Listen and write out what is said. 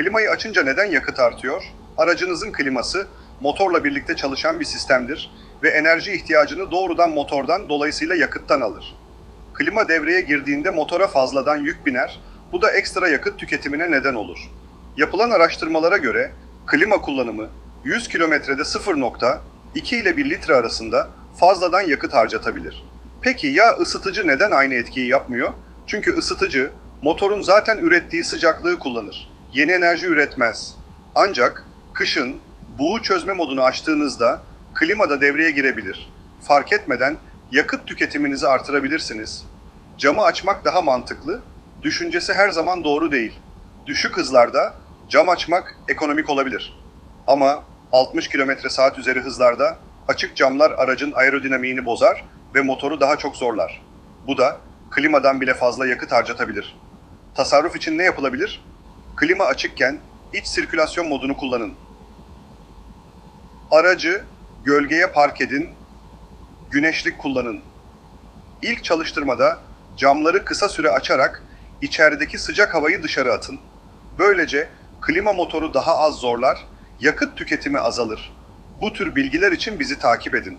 Klimayı açınca neden yakıt artıyor? Aracınızın kliması motorla birlikte çalışan bir sistemdir ve enerji ihtiyacını doğrudan motordan dolayısıyla yakıttan alır. Klima devreye girdiğinde motora fazladan yük biner, bu da ekstra yakıt tüketimine neden olur. Yapılan araştırmalara göre klima kullanımı 100 kilometrede 0.2 ile 1 litre arasında fazladan yakıt harcatabilir. Peki ya ısıtıcı neden aynı etkiyi yapmıyor? Çünkü ısıtıcı motorun zaten ürettiği sıcaklığı kullanır. Yeni enerji üretmez. Ancak kışın buğu çözme modunu açtığınızda klima da devreye girebilir. Fark etmeden yakıt tüketiminizi artırabilirsiniz. Camı açmak daha mantıklı, düşüncesi her zaman doğru değil. Düşük hızlarda cam açmak ekonomik olabilir. Ama 60 km saat üzeri hızlarda açık camlar aracın aerodinamiğini bozar ve motoru daha çok zorlar. Bu da klimadan bile fazla yakıt harcatabilir. Tasarruf için ne yapılabilir? Klima açıkken iç sirkülasyon modunu kullanın. Aracı gölgeye park edin, güneşlik kullanın. İlk çalıştırmada camları kısa süre açarak içerideki sıcak havayı dışarı atın. Böylece klima motoru daha az zorlar, yakıt tüketimi azalır. Bu tür bilgiler için bizi takip edin.